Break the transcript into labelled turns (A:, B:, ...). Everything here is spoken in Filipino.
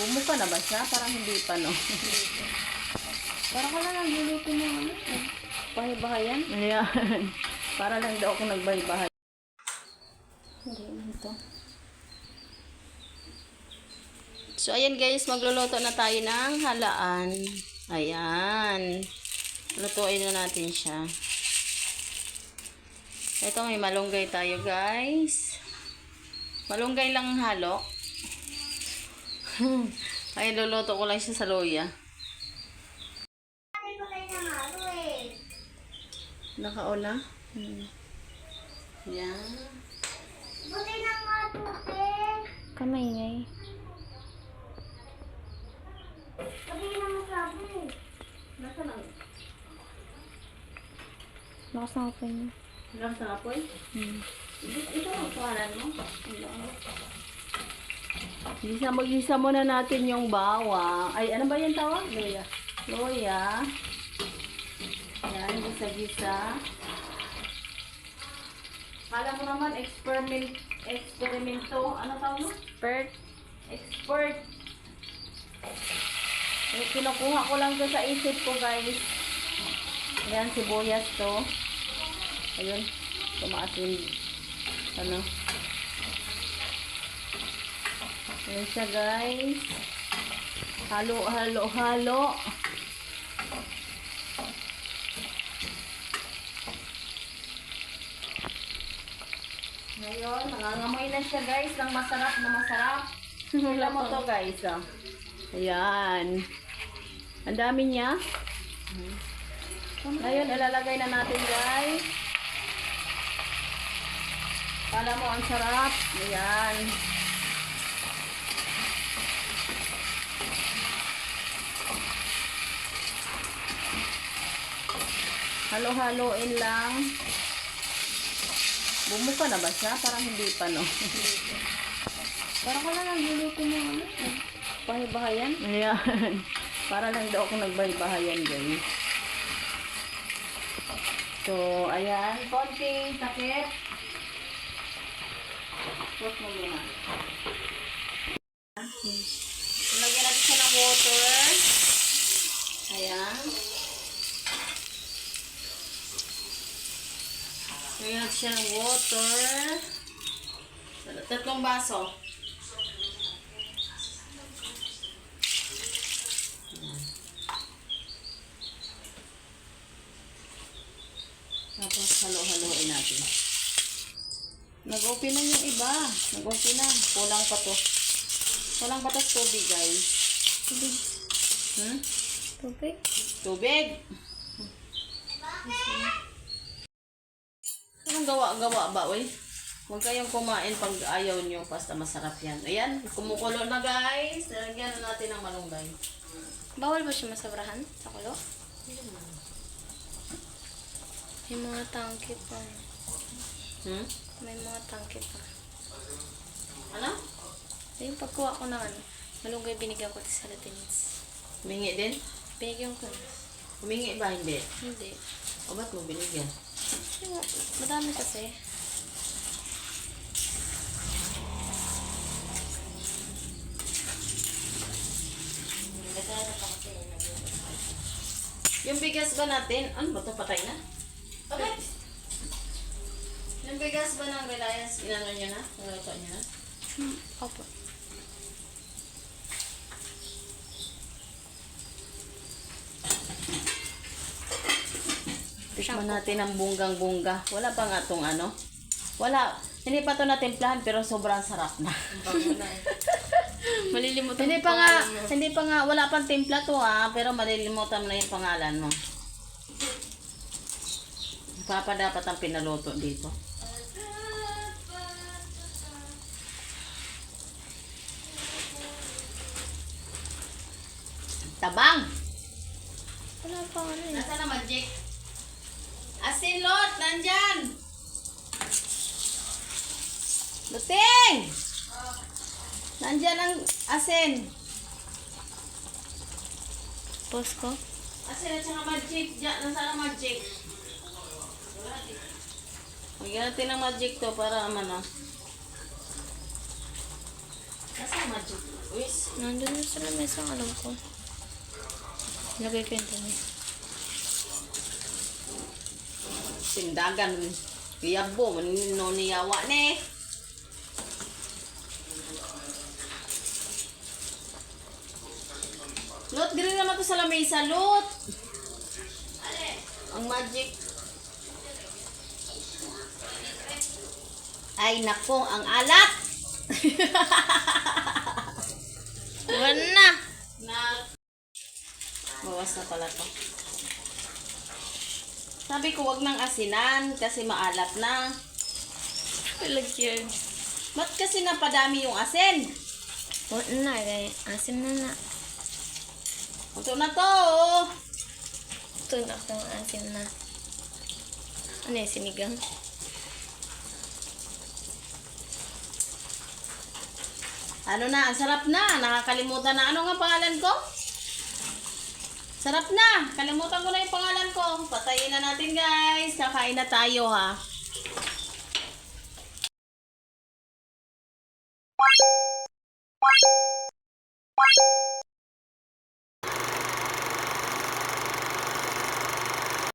A: Bumuka na ba siya? Parang hindi pa, no?
B: Parang wala lang luluto mo ano. Bahay-bahayan.
A: Ayan. Para lang daw ako nagbaybahay.
B: Hindi ito.
A: So, ayan guys, magluluto na tayo ng halaan. Ayan. Lutuin na natin siya. Ito, may malunggay tayo guys. Malunggay lang ang halo. Ay, luluto ko lang siya sa loya. Nakaula? Hmm. Yan.
B: Kamay ngay.
A: Nasa lang?
B: Lakas na open niya.
A: Nasa apoy?
B: Hmm.
A: Ito ang pangalan mo? Gisa, mag-gisa muna natin yung bawang. Ay, ano ba yung tawag? Loya. Loya. Yan, gisa-gisa. Kala mo naman, experiment, experimento, ano tawag mo?
B: Expert.
A: Expert. Eh, kinukuha ko lang to sa isip ko, guys. Ayan, sibuyas to. Ayun, tumaas yung, ano. Ayan siya, guys. Halo, halo, halo. Ngayon, nangangamoy na siya, guys, ng masarap na masarap. Wala mo to guys. Oh. Ayan. Ang dami niya. Ngayon, ilalagay na natin guys. Kala mo ang sarap. Ayan. Halo-haloin lang. Bumuka na ba siya? Parang hindi pa, no?
B: Parang wala lang luluto mo ano. Bahay-bahayan.
A: Ayan. Para lang daw ako nagbaybahayan guys. So, ayan. Konting takip. Put mo muna. Lagyan natin siya ng water. Ayan. Natin siya ng water. Tatlong baso. Tapos halo-haloin natin. Nag-open na yung iba. Nag-open na. Kulang pa to. Kulang pa to tubig, guys.
B: Tubig.
A: Hmm?
B: Tubig.
A: Tubig. Anong gawa-gawa ba, uy? Huwag kayong kumain pag ayaw nyo. Basta masarap yan. Ayan, kumukulo na, guys. Lagyan na natin ng malunggay.
B: Bawal ba siya masabrahan sa kulo? May mga tangkit pa.
A: Hmm?
B: May mga tangkit pa.
A: Ano?
B: Yung pagkuha ko ng ano, malunggay binigyan ko sa Latinins.
A: Humingi din?
B: Binigyan ko.
A: Humingi ba? Hindi.
B: Hindi.
A: O ba't mo binigyan?
B: Yung, madami kasi.
A: Yung bigas ba natin, ano ba to patay na? Bakit? Yung bigas ba ng Reliance, inano nyo na? Niluto nyo na?
B: Hmm. Opo.
A: Tikman natin ang bunggang-bungga. Wala pa nga tong ano? Wala. Hindi pa to natimplahan pero sobrang sarap na.
B: Malilimutan
A: hindi pa nga,
B: mo.
A: hindi pa nga, wala pang timpla to ha, pero malilimutan mo na yung pangalan mo. Papa dapat ang pinaluto dito. Tabang!
B: Wala pa ano eh.
A: Nasaan na magic? Asin lot, nandyan! Luting! Nandyan ang asin.
B: Post ko?
A: Asin at saka magic. Diyan, nasaan ang magic? Lagyan natin ng magic to para ano. Nasa magic? Uwis.
B: Nandun na sa lamesa, alam ko. Lagay ko yung dami.
A: Sindagan. Kiyabo. Manino niyawa ne. Lot, gano'n naman to sa lamesa, Lot. Ang magic. Ay, nako, ang alat.
B: Wala na!
A: na bawas na pala to. Sabi ko, wag nang asinan kasi maalat na.
B: Palagyan.
A: Ba't kasi napadami yung asin?
B: Wala na, gaya. Asim na na.
A: Ito na to.
B: Ito na akong asim na. Ano yung sinigang?
A: Ano na, ang sarap na. Nakakalimutan na. Ano nga pangalan ko? Sarap na. Kalimutan ko na yung pangalan ko. Patayin na natin guys. Kakain na tayo ha.